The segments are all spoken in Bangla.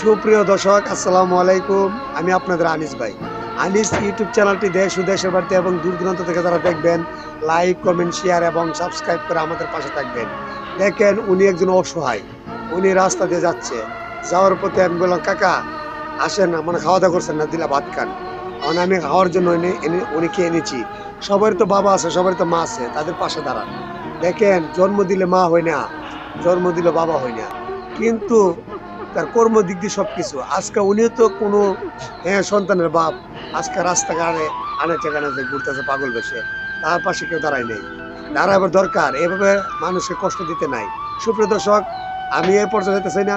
সুপ্রিয় দর্শক, আসসালামু আলাইকুম। আমি আপনাদের আনিস ভাই। আনিস ইউটিউব চ্যানেলটি দেশ ও দেশের বাড়িতে এবং দূর দূরান্ত থেকে যারা দেখবেন লাইক কমেন্ট শেয়ার এবং সাবস্ক্রাইব করে আমাদের পাশে থাকবেন। দেখেন, উনি একজন অসহায়। উনি রাস্তা দিয়ে যাচ্ছে। যাওয়ার পথে আমি বললাম, কাকা, আসেন না মানে খাওয়া দাওয়া করছেন না, দিলা ভাত খান। কারণ আমি খাওয়ার জন্য এনে এনে উনিকে এনেছি সবার তো বাবা আছে সবার তো মা আছে, তাদের পাশে দাঁড়ান। দেখেন, জন্ম দিলে মা হয় না, জন্ম দিলে বাবা হয় না। কিন্তু তার কর্ম দিক দিয়ে সব কিছু আজকে উনিও তো কোনো হ্যাঁ সন্তানের বাপ। আজকে রাস্তাঘাটে আনাচে কানাচে ঘুরতেছে পাগল বেশে। তার পাশে কেউ দাঁড়ায় নেই। দাঁড়াবার দরকার। এভাবে মানুষকে কষ্ট দিতে নাই। সুপ্রিয় দর্শক, আমি এই পর্যন্ত যেতে চাই না।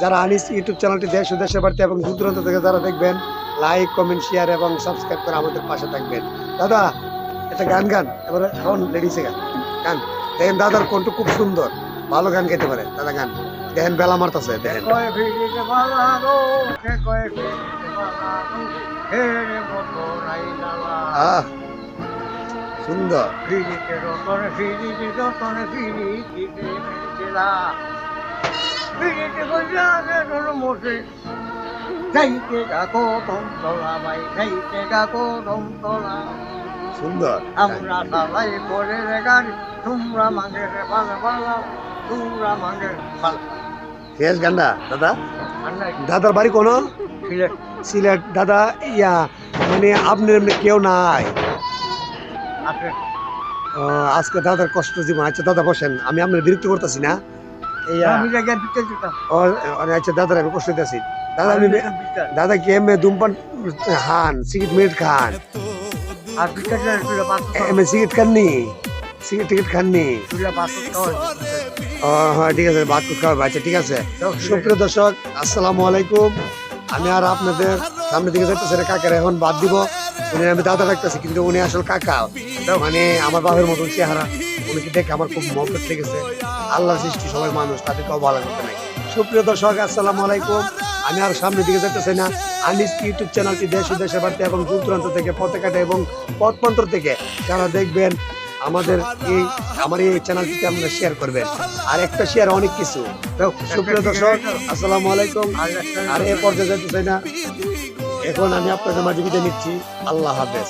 যারা আনিস ইউটিউব চ্যানেলটি দেশ ও দেশের বাড়িতে এবং দূর দূরান্ত থেকে যারা দেখবেন, লাইক, কমেন্ট, শেয়ার এবং সাবস্ক্রাইব করে আমাদের পাশে থাকবেন। দাদা, একটা গান গান। এবারে এখন লেডিসে গান। গান। দেখেন দাদার কণ্ঠ খুব সুন্দর। ভালো গান গাইতে পারে। দাদা, গান। দেখেন বেলা মারতাছে দেখেন। আহ সুন্দর। সুন্দর। আমরা সবাই করে রে গাড়ি তোমরা রে বালা বালা তোমরা মাঝে বালা। শেষ গান্ডা দাদা দাদার বাড়ি কোনো? সিলেট। দাদা ইয়া মানে আপনার এমনি কেউ নাই? ও, আজকে দাদার কষ্ট জীবন। আচ্ছা দাদা বসেন। আমি আপনার বিরক্ত করতেছি না। আচ্ছা দাদার আমি কষ্ট দিতেছি। দাদা আমি দাদা কি এমনি ধূমপান খান? সিগারেট মিনিট খান? পাঁচ এমনি সিগারেট খাননি? সিগারেট টিকিট খাননি? হ্যাঁ ঠিক আছে, ভাত কুট খাওয়াবে আচ্ছা ঠিক আছে। সুপ্রিয় দর্শক, আসসালামু আলাইকুম। আমি আর আপনাদের সামনে দিকে যাইতেছে কাকার এখন বাদ দিব। উনি আমি দাদা ডাকতেছি, কিন্তু উনি আসলে কাকা। মানে আমার বাবার মতন চেহারা উনিকে দেখে আমার খুব মহব্বত লেগেছে? আল্লাহর সৃষ্টি, সবাই মানুষ, তাদেরকেও ভালো করতে নাই। সুপ্রিয় দর্শক, আসসালামু আলাইকুম। আমি আর সামনের দিকে যাইতেছি না। আনিস ইউটিউব চ্যানেলটি দেশ ও দেশের এবং দূর দূরান্ত থেকে পথেঘাটে এবং পথমন্ত্র থেকে যারা দেখবেন আমাদের এই আমার এই চ্যানেলটিতে আপনারা শেয়ার করবেন আর একটা শেয়ার অনেক কিছু তো সুপ্রিয় দর্শক আসসালামু আলাইকুম আর এ পর্যায়ে যেতে চাই না এখন আমি আপনাদের মাঝে বিদায় নিচ্ছি আল্লাহ হাফেজ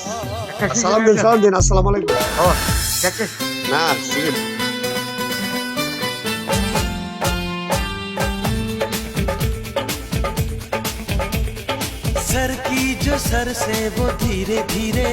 সালাম দিন সালাম দিন আসসালামু আলাইকুম না সিগারেট सर की जो सर से वो धीरे धीरे